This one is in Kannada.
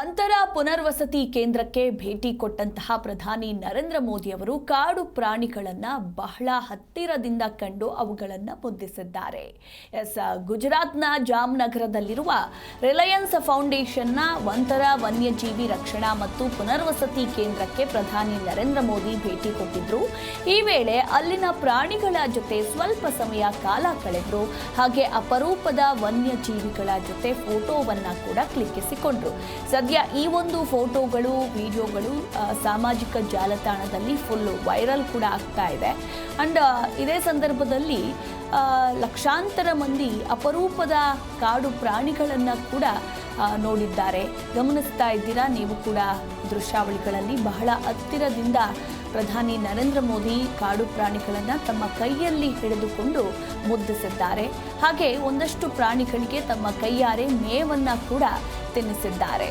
ಒಂತರ ಪುನರ್ವಸತಿ ಕೇಂದ್ರಕ್ಕೆ ಭೇಟಿ ಕೊಟ್ಟಂತಹ ಪ್ರಧಾನಿ ನರೇಂದ್ರ ಮೋದಿ ಅವರು ಕಾಡು ಪ್ರಾಣಿಗಳನ್ನು ಬಹಳ ಹತ್ತಿರದಿಂದ ಕಂಡು ಅವುಗಳನ್ನು ಮುದ್ದಿಸಿದ್ದಾರೆ ಎಸ್, ಗುಜರಾತ್ನ ಜಾಮ್ನಗರದಲ್ಲಿರುವ ರಿಲಯನ್ಸ್ ಫೌಂಡೇಶನ್ನ ಒಂಥರ ವನ್ಯಜೀವಿ ರಕ್ಷಣಾ ಮತ್ತು ಪುನರ್ವಸತಿ ಕೇಂದ್ರಕ್ಕೆ ಪ್ರಧಾನಿ ನರೇಂದ್ರ ಮೋದಿ ಭೇಟಿ ಕೊಟ್ಟಿದ್ರು. ಈ ವೇಳೆ ಅಲ್ಲಿನ ಪ್ರಾಣಿಗಳ ಜೊತೆ ಸ್ವಲ್ಪ ಸಮಯ ಕಾಲ ಕಳೆದ್ರು. ಹಾಗೆ ಅಪರೂಪದ ವನ್ಯಜೀವಿಗಳ ಜೊತೆ ಫೋಟೋವನ್ನ ಕೂಡ ಕ್ಲಿಕ್ಕಿಸಿಕೊಂಡ್ರು. ಸದ್ಯ ಈ ಒಂದು ಫೋಟೋಗಳು, ವಿಡಿಯೋಗಳು ಸಾಮಾಜಿಕ ಜಾಲತಾಣದಲ್ಲಿ ಫುಲ್ ವೈರಲ್ ಕೂಡ ಆಗ್ತಾ ಇದೆ. ಅಂಡ್ ಇದೇ ಸಂದರ್ಭದಲ್ಲಿ ಲಕ್ಷಾಂತರ ಮಂದಿ ಅಪರೂಪದ ಕಾಡು ಪ್ರಾಣಿಗಳನ್ನು ಕೂಡ ನೋಡಿದ್ದಾರೆ. ಗಮನಿಸ್ತಾ ಇದ್ದೀರಾ? ನೀವು ಕೂಡ ದೃಶ್ಯಾವಳಿಗಳಲ್ಲಿ ಬಹಳ ಹತ್ತಿರದಿಂದ ಪ್ರಧಾನಿ ನರೇಂದ್ರ ಮೋದಿ ಕಾಡು ಪ್ರಾಣಿಗಳನ್ನು ತಮ್ಮ ಕೈಯಲ್ಲಿ ಹಿಡಿದುಕೊಂಡು ಮುದ್ದಿಸಿದ್ದಾರೆ ಹಾಗೆ ಒಂದಷ್ಟು ಪ್ರಾಣಿಗಳಿಗೆ ತಮ್ಮ ಕೈಯಾರೆ ಮೇವನ್ನು ಕೂಡ ತಿನ್ನಿಸಿದ್ದಾರೆ.